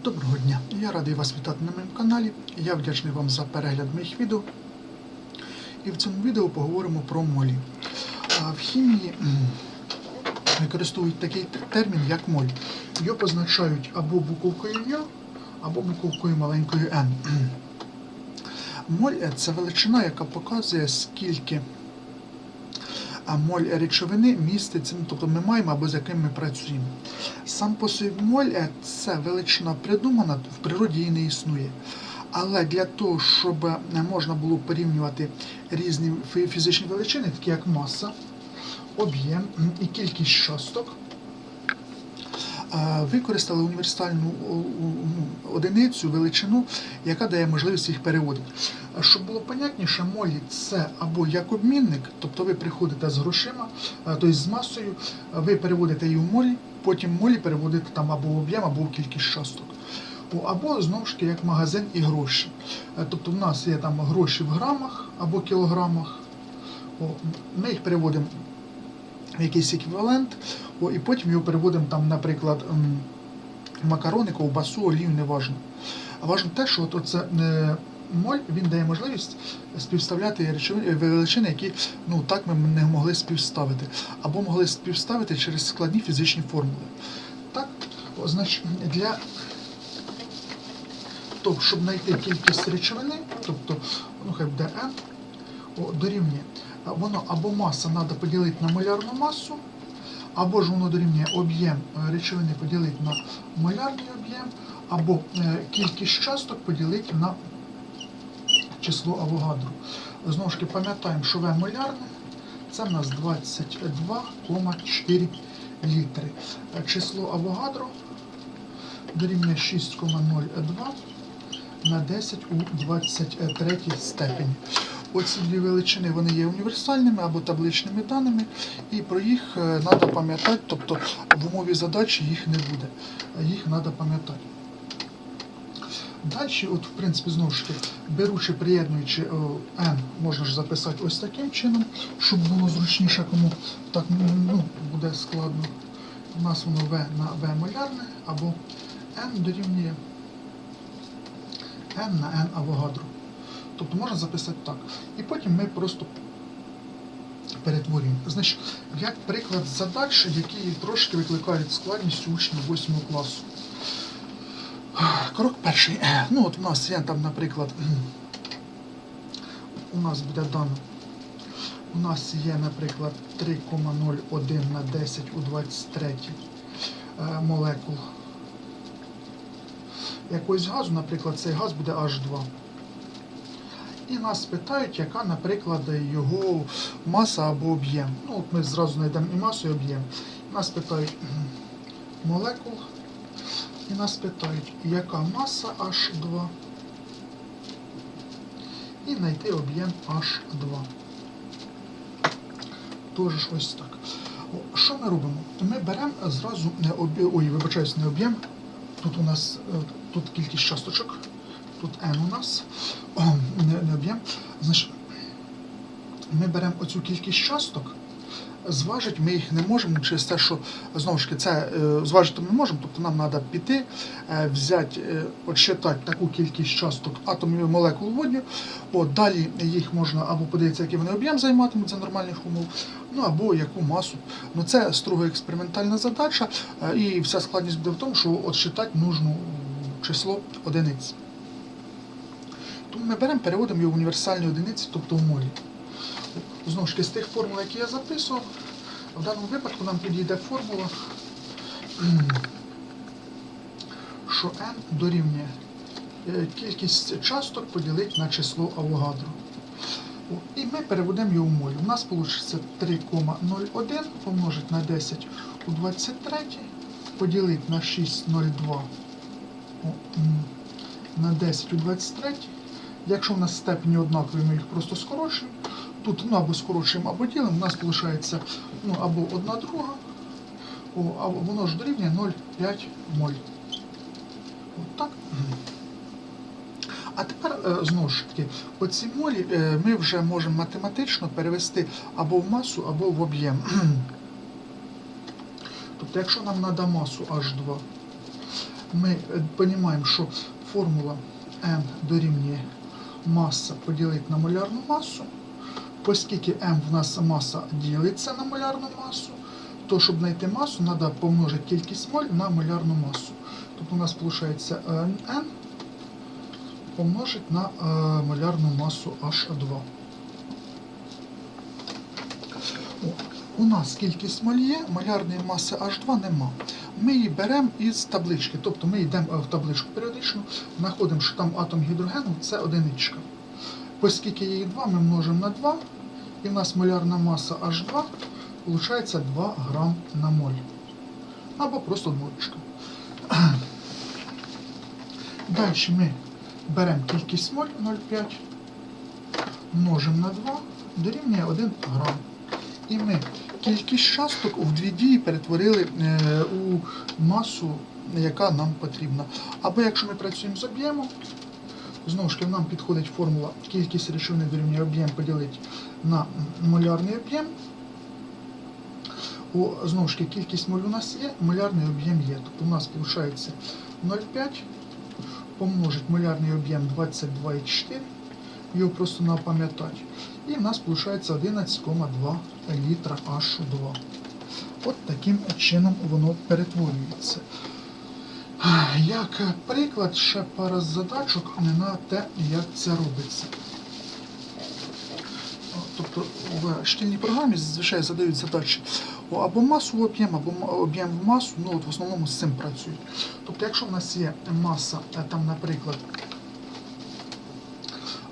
Доброго дня! Я радий вас вітати на моєму каналі. Я вдячний вам за перегляд моїх відео. І в цьому відео поговоримо про молі. В хімії використовують такий термін, як моль. Його позначають або буковкою Й, або буковкою маленькою Н. Моль це величина, яка показує, скільки а моль речовини міститься, ну, тобто ми маємо або з яким ми працюємо. Сам по собі моль е, це величина придумана, в природі її не існує. Але для того, щоб е, можна було порівнювати різні фізичні величини, такі як маса, об'єм і кількість часток, е, використали універсальну ну, одиницю, величину, яка дає можливість їх переводити. Щоб було понятніше, молі це або як обмінник, тобто ви приходите з грошима, е, тобто з масою, е, ви переводите її в молі, потім молі переводите там або в об'єм, або в кількість часток. Або знову ж таки як магазин і гроші. Е, Тобто в нас є там гроші в грамах або кілограмах. Ми їх переводимо в якийсь еквівалент, і потім його переводимо там, наприклад, макарони, ковбасу, олію, неважно. А важно те, що от оце е, моль він дає можливість співставляти речовини величини, які ну так ми не могли співставити, або могли співставити через складні фізичні формули. Так, значить, для того, щоб знайти кількість речовини, тобто, ну хай буде N, дорівнює, воно або маса треба поділити на молярну масу, або ж воно дорівнює об'єм е, речовини поділити на молярний об'єм, або е, кількість часток поділити на число Авогадру. Знову ж таки, пам'ятаємо, що В молярне це в нас 22,4 літри. Число Авогадро дорівнює 6,02 на 10 у 23 степені. Оці дві величини вони є універсальними або табличними даними, і про їх треба пам'ятати, тобто в умові задачі їх не буде. Їх треба пам'ятати. Далі, от, в принципі, знову ж таки, беручи, приєднуючи n, можна ж записати ось таким чином, щоб було зручніше, кому так ну, буде складно. У нас воно V на V молярне або n дорівнює n на n авогадро. Тобто можна записати так. І потім ми просто перетворюємо. Значить, як приклад задач, які трошки викликають складність учнів 8 класу. Крок перший. Ну от у нас є там, наприклад, у нас буде дано. У нас є, наприклад, 3,01 на 10 у 23 е, молекул якогось газу, наприклад, цей газ буде H2. І нас питають, яка, наприклад, його маса або об'єм. Ну, от ми зразу знайдемо і масу, і об'єм. Нас питають молекул. І нас питають, яка маса H2 і знайти об'єм H2. Тож ось так. Що ми робимо? Ми беремо зразу не об'єм, ой, вибачаюсь, не об'єм. Тут у нас е, тут кількість часточок, тут n у нас, О, не, не об'єм. Значить, ми беремо оцю кількість часток, зважити ми їх не можемо через те, що знову ж таки це е, зважити ми не можемо, тобто нам треба піти, е, взяти, е, таку кількість часток атомів молекул водню. От, далі їх можна або подивитися, який вони об'єм займатимуть за нормальних умов, ну або яку масу. Ну це строго експериментальна задача, і вся складність буде в тому, що відсчитати нужну число одиниць. Тому ми беремо, переводимо його в універсальні одиниці, тобто в молі. Знову ж таки, з тих формул, які я записував, в даному випадку нам підійде формула, що n дорівнює е, кількість часток поділити на число Авогадро. І ми переведемо його в молі. У нас вийде 3,01 помножити на 10 у 23, поділити на 6,02 на 10 у 23. Якщо в нас степені однакові, ми їх просто скорочуємо. Тут або скорочуємо, або ділимо, у нас виходить ну, або одна друга, або воно ж дорівнює 0,5 моль. От так. А тепер, е, знову ж таки, оці молі е, ми вже можемо математично перевести або в масу, або в об'єм. Тобто, якщо нам треба масу H2, ми розуміємо, що формула N дорівнює маса поділити на молярну масу. Оскільки М в нас маса ділиться на молярну масу, то щоб знайти масу, треба помножити кількість моль на молярну масу. Тобто у нас виходить N помножить на е, молярну масу H2. О, У нас кількість моль є, малярної маси H2 нема. Ми її беремо із таблички, тобто ми йдемо е, в табличку періодично, знаходимо, що там атом гідрогену це одиничка. Оскільки її 2, ми множимо на 2, і в нас молярна маса H2 виходить 2 грам на моль. Або просто двоєчка. Далі ми беремо кількість моль 0,5, множимо на 2, дорівнює 1 грам. І ми кількість часток в дві дії перетворили е, у масу, яка нам потрібна. Або якщо ми працюємо з об'ємом, знову ж таки нам підходить формула кількість речовини дорівнює об'єм поділити на молярний об'єм. Знову ж таки, кількість моль у нас є, молярний об'єм є. Тобто у нас виходить 0,5 помножить молярний об'єм 22,4, його просто треба пам'ятати. І в нас виходить 11,2 літра H2. От таким чином воно перетворюється. Як приклад, ще пара задачок на те, як це робиться. Тобто в шкільній програмі зазвичай задають задачі або масу об'єм, або об'єм в масу, ну от в основному з цим працюють. Тобто, якщо в нас є маса, е, там, наприклад,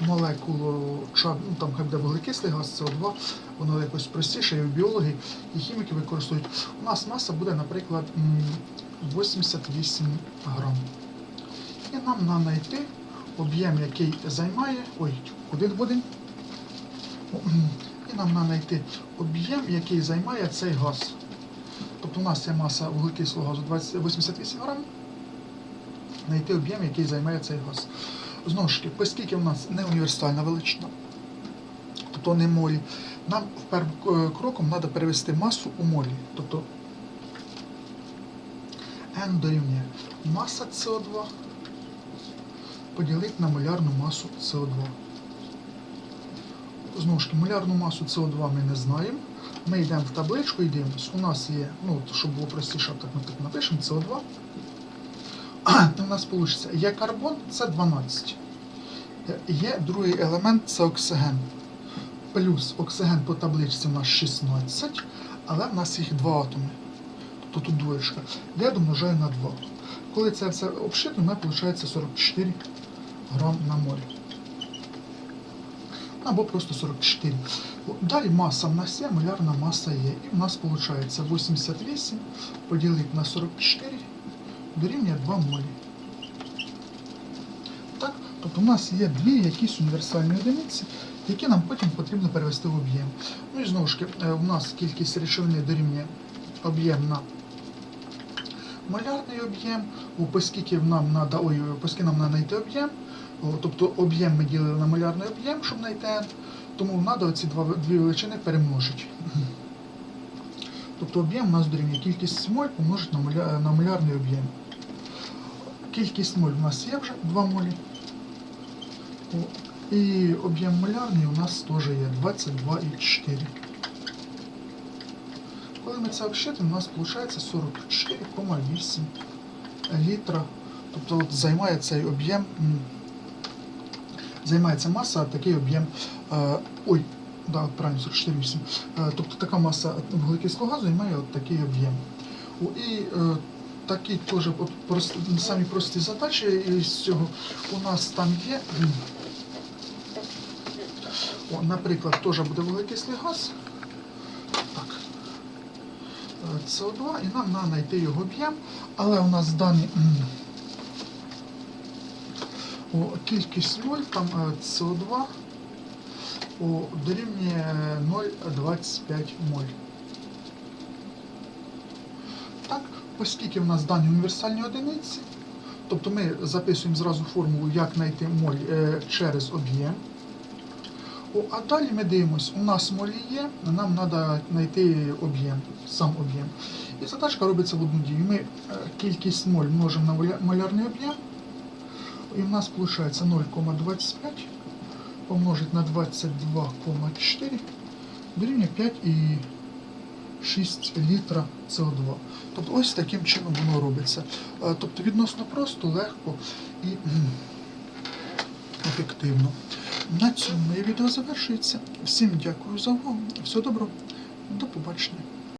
молекулу ну там хай буде вуглекислий газ, СО2, воно якось простіше, і біологи, і хіміки використовують. У нас маса буде, наприклад, 88 грам. І нам треба знайти об'єм, який займає. Ой, один один. І нам треба знайти об'єм, який займає цей газ. Тобто у нас є маса вуглекислого газу 20 88 грам. Знайти об'єм, який займає цей газ. Знову ж таки, оскільки в нас не універсальна величина, тобто не молі, нам першим кроком треба перевести масу у молі. Тобто N дорівнює маса СО2 поділити на молярну масу СО2. Знову ж таки, молярну масу СО2 ми не знаємо. Ми йдемо в табличку і дивимося. У нас є, ну, щоб було простіше, так ми так напишемо СО2. У нас вийде є карбон, це 12. Є другий елемент це оксиген. Плюс оксиген по табличці у нас 16, але в нас їх два атоми. Тобто тут двоєчка. Я домножаю на 2. Коли це все обшито, у мене виходить 44 грам на моль. Або просто 44. Далі маса в нас є, молярна маса є. І в нас виходить 88 поділити на 44 дорівнює 2 молі. Так? Тобто у нас є дві якісь універсальні одиниці, які нам потім потрібно перевести в об'єм. Ну і знову ж таки, е, у нас кількість речовини дорівнює об'єм на малярний об'єм, о, оскільки нам треба, ой, оскільки нам треба знайти об'єм, тобто об'єм ми ділили на малярний об'єм, щоб знайти n, тому треба ці два, дві величини перемножити. Тобто об'єм у нас дорівнює кількість моль помножити на, моля, на малярний об'єм. Кількість моль у нас є вже 2 молі. І об'єм молярний у нас теж є 22,4. Коли ми це у нас виходить 44,8 літра. Тобто от займає цей об'єм, займається маса, а такий об'єм. е, ой, да, правильно, 44,8. Е, тобто така маса вуглекислого газу займає от такий об'єм. І е, такі теж самі прості задачі із цього у нас там є. О, наприклад, теж буде вуглекислий газ. Так. Е, СО2, і нам треба знайти його об'єм, але у нас дані о, кількість моль, там е, СО2 о, дорівнює 0,25 моль. Так, оскільки в нас дані універсальні одиниці, тобто ми записуємо зразу формулу, як знайти моль е, через об'єм. А далі ми дивимося, у нас молі є, нам треба знайти об'єм, сам об'єм. І задачка робиться в одну дію. Ми е, кількість моль множимо на молярний об'єм. І в нас виходить 0,25 помножить на 22,4 дорівнює 5,6 літра СО2. Тобто ось таким чином воно робиться. Е, Тобто відносно просто, легко і ефективно. На цьому моє відео завершується. Всім дякую за увагу. Все добро, До побачення.